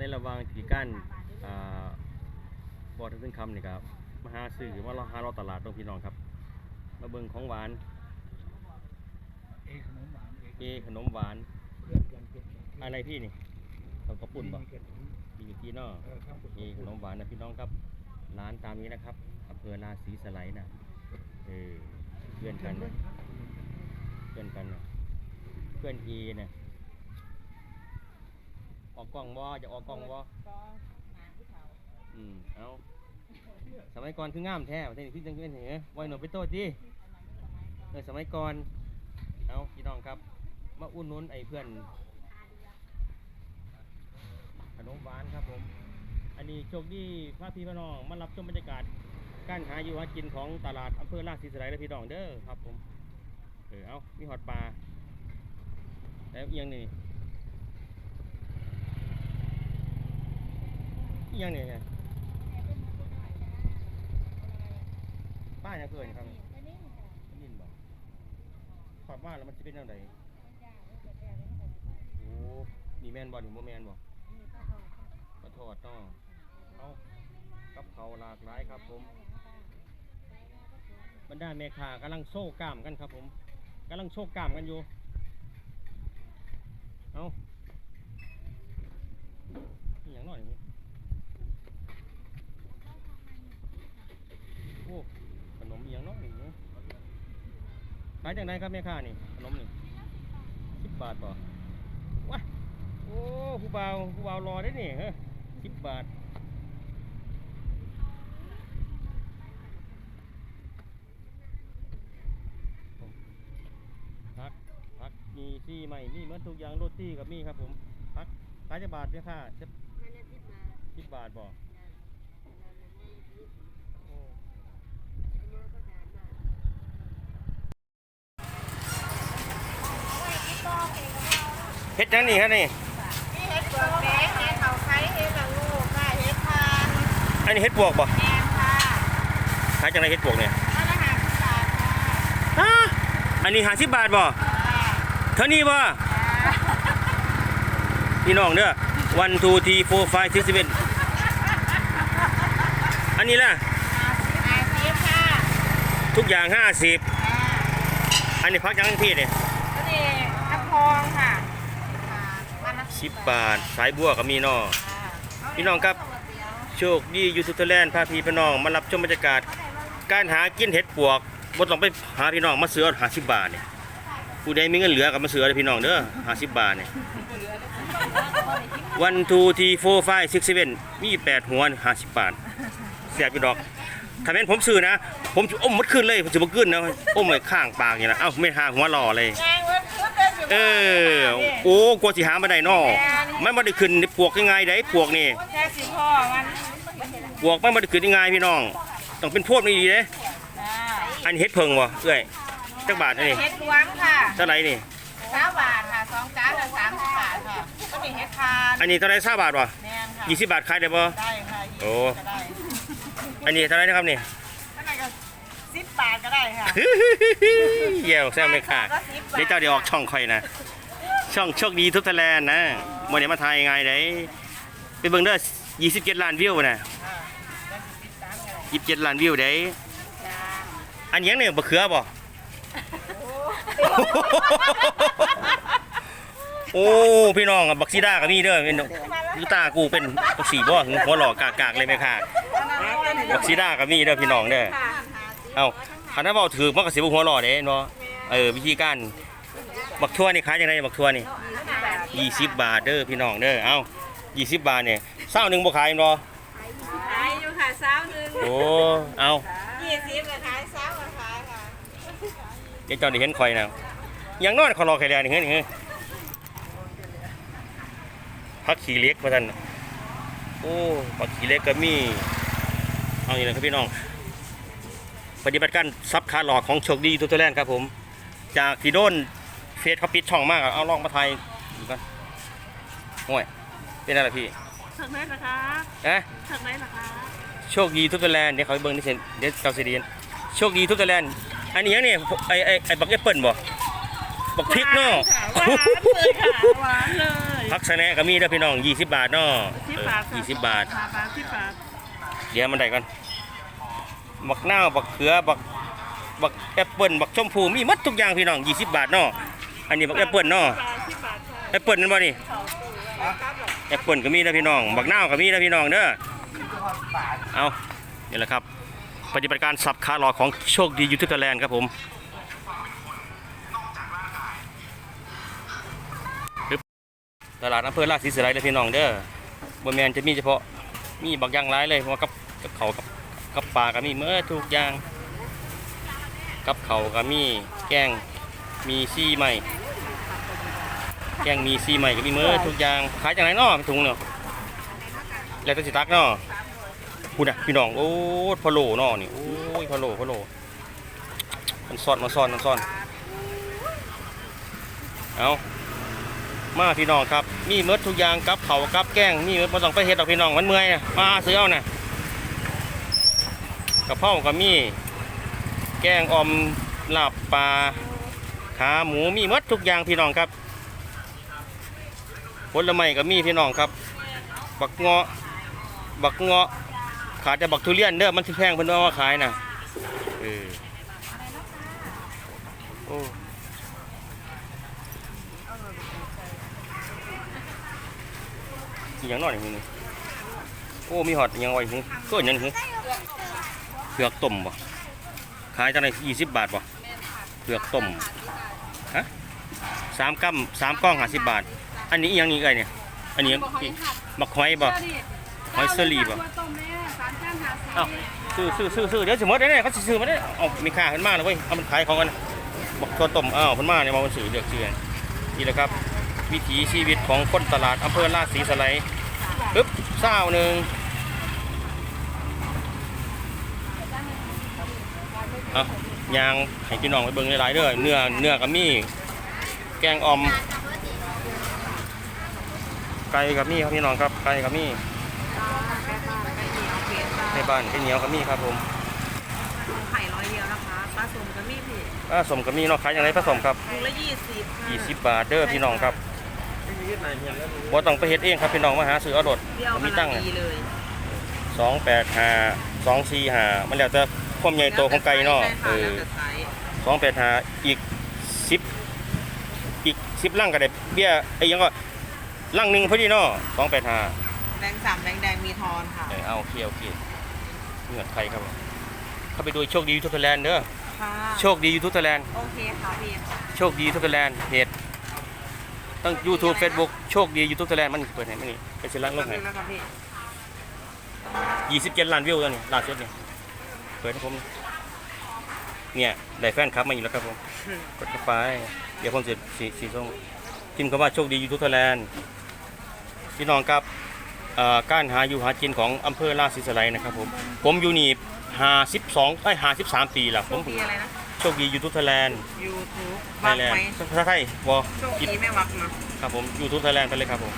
ในระหว่างที่กั้นอ่าบอดถึงคำนี่ครับมาหาซื้อมาเราหาเราตลาดตรงพี่น้องครับมาเบิ่งของหวาน เอขนมหวานเอขนมหวาน เพื่อนกันเป็นอะไรพี่นี่เขากระปุ่นบ่ มีกันถึงมีอยู่ที่นอกเออครับเอขนมหวานนะพี่น้องครับ ร้านตามนี้นะครับอำเภอราศีสไลด์นะเออเพื่อนกันนะเพื่อนกันนะเพื่อนเอนะ ออกกล้องบ่จะออกกล้องบ่อืมเอาสมัยก่อนคืองามแท้ประเทศนี้คือจังเป็นเหรอไว้หนูไปโตดดิเออสมัยก่อนเอาพี่น้องครับ มาอุ่นนุนไอ้เพื่อนขนมหวานครับผม อันนี้โชคดีพระพี่พระน้องมารับชมบรรยากาศการหาอยู่หากินของตลาดอำเภอราชสีสไลและพี่น้องเด้อครับผมเออเอามีหอดปลาแล้วเอี ยังนี่ยงนี่ไงป้าย่างเกินครับนินบอกขอดว่าแล้วมันจะเป็นยังไงโอ้นี่แมนบอนี่โมแมนบอปลาทอดต้องเอากับเขาหลากหลายครับผมบรรดาแม่ค้ากำลังโซ่กล้ามกันครับผมกำลังโชกกล้ามกันอยู่เอาอหย่างน้อยนี่โอ้ขนมอหย่างน้อยนี่ขายจากไหนครับแม่ค้านี่ขนมนี่สิบบาทป่ะว้าโอ้ผู้บ่าวผู้บ่าวรอได้นี่เฮ้สิบบาทพักพักมีซี่ใหม่มีเหมือนทุกอย่างโรตีกับมีครับผมพักขายจะบาทเนี่ยค่ะจะสิบบาทบ่ ฮ็ดจังนี่ครับนี่ นี่เห็ดเปลือกแดงเห็ดเขาไข่เห็ดละงูค่ะเห็ดทานอันนี้เฮ็ดปวกบ่แกงค่ะขายจังไรเฮ็ดปวกเนี่ยร้านอาหารที่ตาค่ะฮะอันนี้ห้าสิบบาทบ่เท่านี้บ่พี่น้องเด้อ one two three four five six seven อันนี้ล่ะ อาชีพค่ะทุกอย่างห้าสิบ อันนี้พักยังพี่เนี่ยก็นี่ทับทองค่ะวันละ สิบบาท สายบัวก็มีเนอพี่น้องครับ โชคดียูทูบแลนด์พาพี่พี่น้องมารับชมบรรยากาศ การหากินเห็ดปวกบ่ต้องไปหาพี่น้องมาเสือหาสิบบาทเนี่ยผู้ใดมีเงินเหลือก็มาเสือเลยพี่น้องเด้อหาสิบบาทเนี่ยวันทูทีโฟไฟซิกเซเว่นมีแปดหัวห้าสิบบาทแสบอยู่ดอกถ้าเป็นผมซื้อนะ ผมจะอมหมดขึ้นเลยผมจะมาขึ้นนะอมไว้ข้างปากอย่างนี้นะเอ้าไม่หาหัวหล่อเลยแกงเว้ยพูดได้สิ เออ โอ้กลัวสิหามาได้นอมันบ่ได้ขึ้นปวกยังไงได้ปวกนี่แค่สิพ่อมันปวกมันบ่ได้ขึ้นยังไงพี่น้อง ต้องเป็นพวกนี้ดีเด้อ่าอันนี้เฮ็ดเพิงบ่เอ้ยจักบาทอันนี่เห็ดหลวงค่ะเท่าไหร่นี่สามบาทค่ะสองจานละสามสิบบาทค่ะก็มีเห็ดทานอันนี้เท่าไหร่20บาทบ่แม่นค่ะ20บาทขายได้บ่ได้ค่ะโอ้ก็ได้อันนี้เท่าไหร่นะครับนี่ถ้าไหนก็สิ บบาทก็ได้ค่ะเยี่ยวแซงไม่ค่ะเดี๋ยวเจ้าเดี๋ยวออกช่องค่อยนะ ช่องโชคดีทุกทะแลนด์นะบ่ได้มาถ่ายง่ายได้ไปเบิ่งเด้อ27ล้านวิวนะ27ล้านวิวได้อันหยังเนี่ยบะเขือบ่โอ้พี่น้องอะบักซีด้าก็มีเด้อเป็นดูตากูเป็นบักสีบ่หัวหลอกกากๆเลยไหมค่ะบักซีด้าก็มีเด้อพี่น้องเด้อ เอ้าคันถ้าเว้าถือมันก็สิบ่หัวหล่อเด้เนาะเออวิธีการบักทั่วนี่ขายจังไดบักทั่วนี่20บาทเด้อพี่น้องเด้อเอ้า20บาทเนี่ยเศร้าหนึงบ่ขายแม่นบ่ขายอยู่ค่ะสาวหนึ่งโอ้เอ้ายี่สิบก็ขายสาวก็ขายค่ะเดี๋ยวเจ้าได้เห็นข่อยนะอย่างน้อยขอรอไข่แดงนี่เฮ้ยนี่เฮ้ยพักขี่เล็กมาท่านโอ้พักขี่เล็กก็มีเอาอย่างนี้ครับพี่น้อง ปฏิบัติการซับคาหลอกของโชคดีทุตแลนด์ครับผม จากที่โดนเฟซเขาปิดช่องมากอะเอาลองมาไทยดูกันโอ้ยเป็นอะไรพี่ถึงไหนล่ะคะเอ๊ะถึงไหนล่ะคะโชคดีทุตแลนด์เดี๋ยวเขาไปเบิ้งนี่เซนเดี๋ยวเจ้าสิเดียนโชคดีทุตแลนด์อันนี้ยังเนี่ยไอไอไอบักแอปเปิลบ่บักพริกเนาะหวานเลยค่ะหวานเลยพักกสะแหนก็มีเด้อพี่น้อง 20 บาทเนาะสิบเออบาทค่ะยี่สิบบาทห้าบาทสิบบาท เดี๋ยวมันได้กัน บักนาวบักเขือบักบักแอปเปิ้ลบักชมพูมีหมดทุกอย่างพี่น้อง20 บาทเนาะอันนี้บักแอปเปิ้ลเนาะบาทสิบบาทค่ะแอปเปิ้ลนั่นบ่นี่แอปเปิ้ลก็มีนะพี่น้องบักนาวก็มีนะพี่น้องเด้อเอานี่แหละครับ ปฏิบัติการสับขาหลอกของโชคดียูทูบแลนด์ครับผมปึ๊บตลาดอำเภอราชสีสไลด์เลยพี่น้องเด้อบนแมนจะมีเฉพาะมีบักอย่างหลายเลยเพราะว่ากับกับเขาวกับ กับปลาก็มีเมื่อทุกอย่าง กับเขาก็มีแกงมีซี่ใหม่แกงมีซีใหม่ก็มีเมื่อทุกอย่างขายจากไหนเนาะถุงเนาะแล้วแต่สิตักเนาะพูดนะพี่น้องโอ้พะโล้เนาะนี่โอ้ยพะโลพะโลมันซ่อนมันซ่อนมันซ่อนเอามาพี่น้องครับ มีเมื่อทุกอย่างกับเขากับแกงมีเมื่อมาต้องไปเฮ็ดดอกพี่น้องมันเมื่อยนะมาซื้อเอานะ กระเพราก็มี แกงออมลาบปลาขาหมูมีหมดทุกอย่างพี่น้องครับผลไม้ก็มีพี่น้องครับ บักเงาะบักเงาะขาดแต่บักทุเรียนเด้อมันสิแพงเพิ่นว่าขายนะเออโอ้อยังน้อยนี่นี่โอ้มีหอดยังไว้หึก็อีหยังหึ ผือกต้มบ่ขายจังได๋20บาทบ่เผือกต้มฮะสามกัมสามกล้อง50บาท อันนี้อีหยังนี่เอ้ยเนี่ยอันนี้อีมักหอยบ่หอยเชอรี่บ่เอ้าซื้อซื้อซื้อซื้อเดี๋ยวสมมติเนี่ยเขาสิซื้อมาได้เอามีค่าขึ้นมาเลยเว้ยเอามันขายของกันบอกตัวต้มอ้าวขึ้นมาเนี่ยมาวันสื่อเลือกเชื่อนี่แหละครับ วิถีชีวิตของคนตลาดอำเภอลาดศรีสไลด์ปึ๊บเศร้าหนึ่ง เอายางให้พี่น้องไปเบิ่งหลายๆเด้อเนื้อเนื้อกับมีแกงอ่อม ไก่กับมีครับพี่น้องครับ ไก่กับมีในบ้านเป็นเหนียวก็มีครับผมไข่ร้อยเดียวนะคะปลาสมกับมีพี่ผสมก็มีเนาะขายอย่างไรผสมครับถุงละยี่สิบค่ะ20บาทเด้อพี่น้องครับบ่ต้องไปเฮ็ดเองครับพี่น้องมาหาซื้อเอารถเดียวผมมัมีนตั้งดีเลย285 245มันแล้วแต่ ความใหญ่โตของไก่เนาะเออแล้วแต่ไซส์285อีก10อีก10ลังก็ได้เบี้ยไอ้หยังก็ลังหนึงพอดีเนาะ285แดงสามแดงแดงมีทอนค่ะเออเอาโอเคโอเคเหงื่อไทยครับผมเข้าไปดูโชคดียูทูบไทยแลนด์เด้อค่ะโชคดียูทูบไทยแลนด์โอเคค่ะพี่โชคดียูทูบไทยแลนด์เพจตั้ง YouTube Facebook โชคดียูทูบไทยแลนด์มันเปิดให้มันนี่ไปเชิญร้านลงให้แล้วค่ะพี่ยี่สิบเจ็ดล้านวิวแล้วนี่ล่าสุดนี่ เปิดให้ผมเนี่ยได้แฟนคลับมาอยู่แล้วครับผมกดเข้าไป เดี๋ยวผมจะสีสีส้มพิมพ์คำว่าโชคดียูทูบไทยแลนด์พี่น้องครับเอ่อการหาอยู่หากินของอำเภอลาดศรีสไลด์นะครับผมผมอยู่นี่หาสิบสองไอ้หาสิบสามปีแล้วโชผมคดีอะไรนะโชคดียูทูบไทยแลนด์ยูทูบไทวักยแลนไหมด์ภาษาไทยบอโชคดีไม่วักนะครับผมยูทูบไทยแลนด์ไปเลยครับผม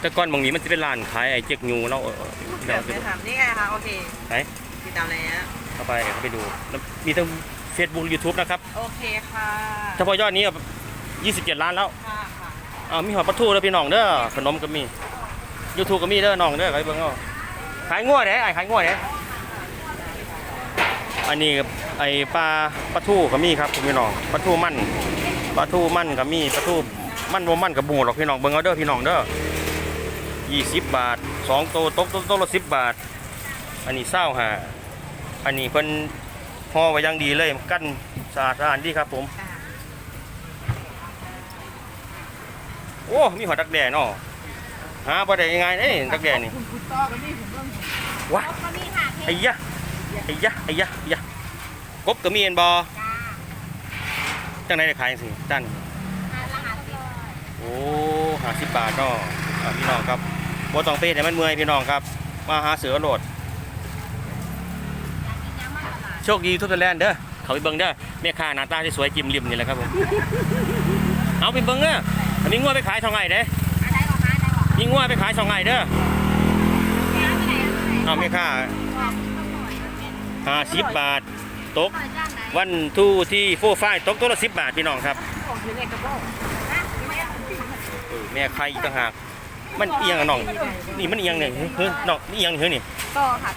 แต่ก่อนบางนี้มันจะเป็นร้านขายไอ้เจ๊กยูเนาะเออเออเดี๋ยวไปถามนี่ไงคะโอเคไหนติดตามแล้วเข้าไปเข้าไปดูแล้วมีทั้ง Facebook YouTube นะครับ โอเคค่ะเฉพาะยอดนี้อะ27 ล้านแล้วค่ะค่ะอ่ามีหอดปลาทูแล้วพี่น้องเด้อขนมก็มี YouTube ก็มีเด้อน้องเด้อไปเบิ่งเอาขายงัวเด้ไอ้ขายงัวเด้อันนี้ไอ้ปลาปลาทูก็มีครับพี่น้องปลาทูมันปลาทูมันก็มีปลาทูมันบ่มันกับบูหรอกพี่น้องเบิ่งเอาเด้อพี่น้องเด้อ 20 บาทสองโตวตกโตวละ10 บาท อันนี้เศร้าหาอันนี้เพิ่นห่อไว้อย่างดีเลยกั้นสะอาดสะอาดดีครับผมค่ะโอ้ มีหอดักแด่เนาะหาบ่ได้ยังไงเด้ดักแด่นี่ว้าก็มีค่ะไอ้ยะไอ้ยะไอ้ยะไอ้ยะกบก็มีเห็นบ่จ้าจังได๋ได้ขายจังซี่ด้านทานละหาสิบโอ้50บาทเนาะอ่าพี่น้องครับ บต้องไปเฮ็ดให้มันเมื่อยพี่น้องครับ มาหาเสือโหลด โชคดีทุกท่านแลนเด้อเขาไปเบิ่งเด้อแม่ค้าหน้าตาที่สวยจิ้มริมนี่แหละครับผมเอาไปเบิ่งเด้อถ้ามีงัวไปขายช่องไห้เด้อะไรออกมาได้บอกมีงัวไปขายช่องไห้เด้อเอาแม่ค้า50บบาทตกวันทูที่โฟร์ไฟตกตัวละ10บบาทพี่น้องครับเออแม่ไข่อีกต่างหาก มันเอียงอะน้อง นี่มันเอียงเนี่ยเฮ้ยน้องนี่เอียงเฮ้ยนี่ต่อค่ะ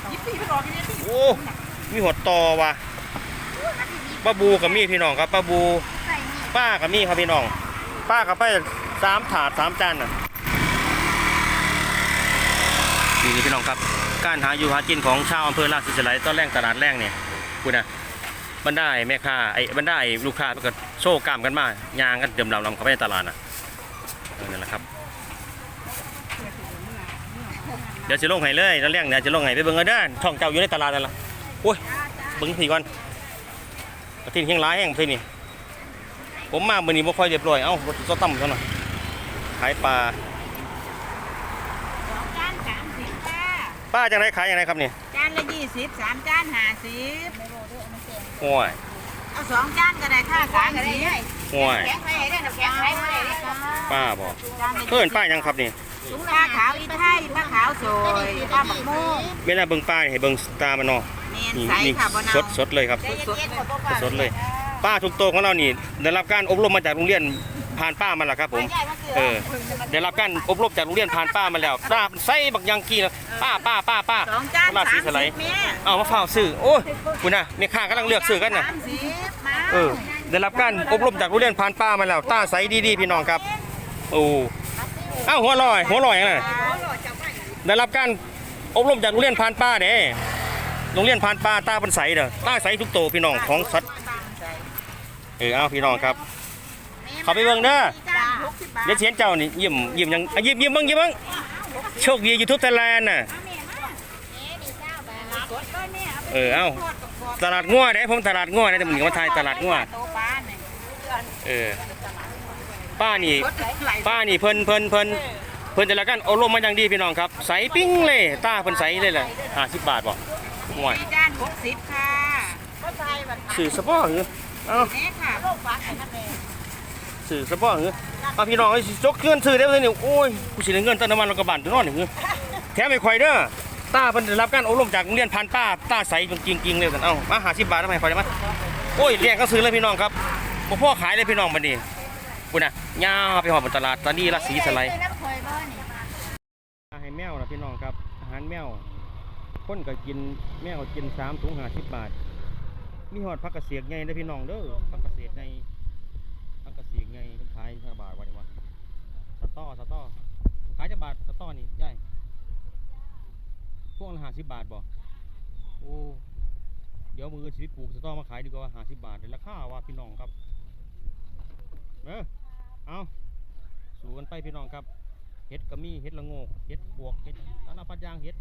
ต่อโอ้มีหดตอว่ะป้าบูกับมีพี่น้องครับป้าบูใส่นี่ป้ากับมีครับพี่น้อง ป้ากับไปสามถาดสามจานน่ะนี่นี่พี่น้องครับ การหาอยู่หากินของชาวอำเภอราชสีสไลตอนแรกตลาดแรกเนี่ยคุณนะบรรดาไอ้แม่ค้าไอ้บรรดาไอ้ลูกค้าก็โซ่กล้ามกันมายางกันเดิมลำลำเข้าไปในตลาดน่ะเออนั่นแหละครับ เดี๋ยวจะลงให้เลยตอนแรกเนี่ยจะลงให้ไปเบิ่งกันเด้อช่องเจ้าอยู่ในตลาดนั่นล่ะโอ้ยเบิ่งพี่ก่อนกระทิงเฮียงร้ายแห่งพี่นี่ผมมามื้อนี้บ่ค่อยเรียบร้อยเอ้ารถซอต่ำซะหน่อยขายปลาสองจานสามสิบค่ะป้าจังไรขายจังไรครับนี่จานละยี่สิบสามจานห้าสิบโอ้ยเอาสองจานก็ได้ค่ะสามสิบโอ้ยแข็งไปได้น้ำแข็งไปไม่ได้เลยค่ะป้าบอกเพิ่นป้ายังครับนี่ ปลาขาวอีไทยปลาขาวสวยปลาบักโม่เวลาเบิ่งป้านี่ให้เบิ่งตามันเนาะเนียนนี่ใสนี่ค่ะบนสดสดเลยครับ สดๆสดเลย ป้าทุกโตวของเรานี่ได้รับการอบรมมาจากโรงเรียนผ่านป้ามาแล้วครับผม เออได้รับการอบรมจากโรงเรียนผ่านป้ามาแล้วป้าใส่บักยังกี้นะป้าป้าป้าป้าสองจานราสาศีมสไลสิด์บเมียเอามาเฝ้าซื้อโอ้ยคุณน่ะแม่ค้ากำลังเลือกซื้อกันน่ะสามสิบมาเออได้รับการอบรมจากโรงเรียนผ่านป้ามาแล้วตาใสดีๆพี่น้องครับ โอ้เอ้าวหัวลอย หัวลอยยังไงได้รับการอบรมจากโรงเรียนผ่านป้าเด้โรงเรียนผ่านป้าตาเป็นใสเด้อตาใสทุกโตพี่น้องของสัตว์เออเอาพี่น้องครับเขาไปเบิ่งเด้อจานหกสิบบาเดี๋ยวเชียนเจ้านี่ยิ้มยิ้มยังยิ้มยิ้มบิ่งยิ้มบิ่งโชคดียูทูบไทยแลนด์น่ะเออเอ้าตลาดงัวเด้ผมตลาดงัวนะแต่มึงมาทยตลาดงัวโตลาเนี่ยเออ ป้านี่ ป้านี่เพิ่นเพิ่นเพิ่นเพิ่นจะละกันเอารมณ์มาอย่างดีพี่น้องครับ ใสปิ้งเลยตาเพิ่นใสเลยแหละห้าสิบบาทบ่ห่วยมีจานหกสิบค่ะก็ใส่แบบสื่อสปอหือเอ้านี้ค่ะโลกฟ้าไข่มดแดงสื่อสปอหือเอาพี่น้องไอ้สิจกเงินซื้อได้เลยนี่โอ้ยกูสิได้เงินเติมน้ำมันแล้วก็บ้านตัวนอนนี่หือแถมไปข่อยเด้อตาเพิ่นได้รับการอบรมจากโรงเรียนพันป้าตาใสจริงๆเลยสันเอ้ามาห้าสิบบาททำไมข่อยได้มั้ยโอ้ยเรียกก็ซื้อเลยพี่น้องครับบ่พ่อขายเลยพี่น้องบัดนี้ กูน่ะย่าไปหอดบนตลาดตาดีราศีสไลด์อาหารแมวนะพี่น้องครับ อาหารแมวคนก็กินแมวกินสามถุงห้าสิบบาท มีหอดผักกระเสียกไงเด้อพี่น้องเด้อผักกระเสียกไงผักกระเสียกไงเป็นขายเท่าบาทวันนี้วะสตอสตอขายจะบาทสตอนี่ใหญ่พวกละห้าสิบบาทบ่โอ้เดี๋ยวมือชีวิตปลูกสตอมาขายดีกว่าห้าสิบบาทเลยวราคาว่าพี่น้องครับเออเอาสู้กันไป พี่น้องครับเห็ดกระมี่เห็ดละโงกเห็ดปวกเห็ดสารพัดอย่างเห็ด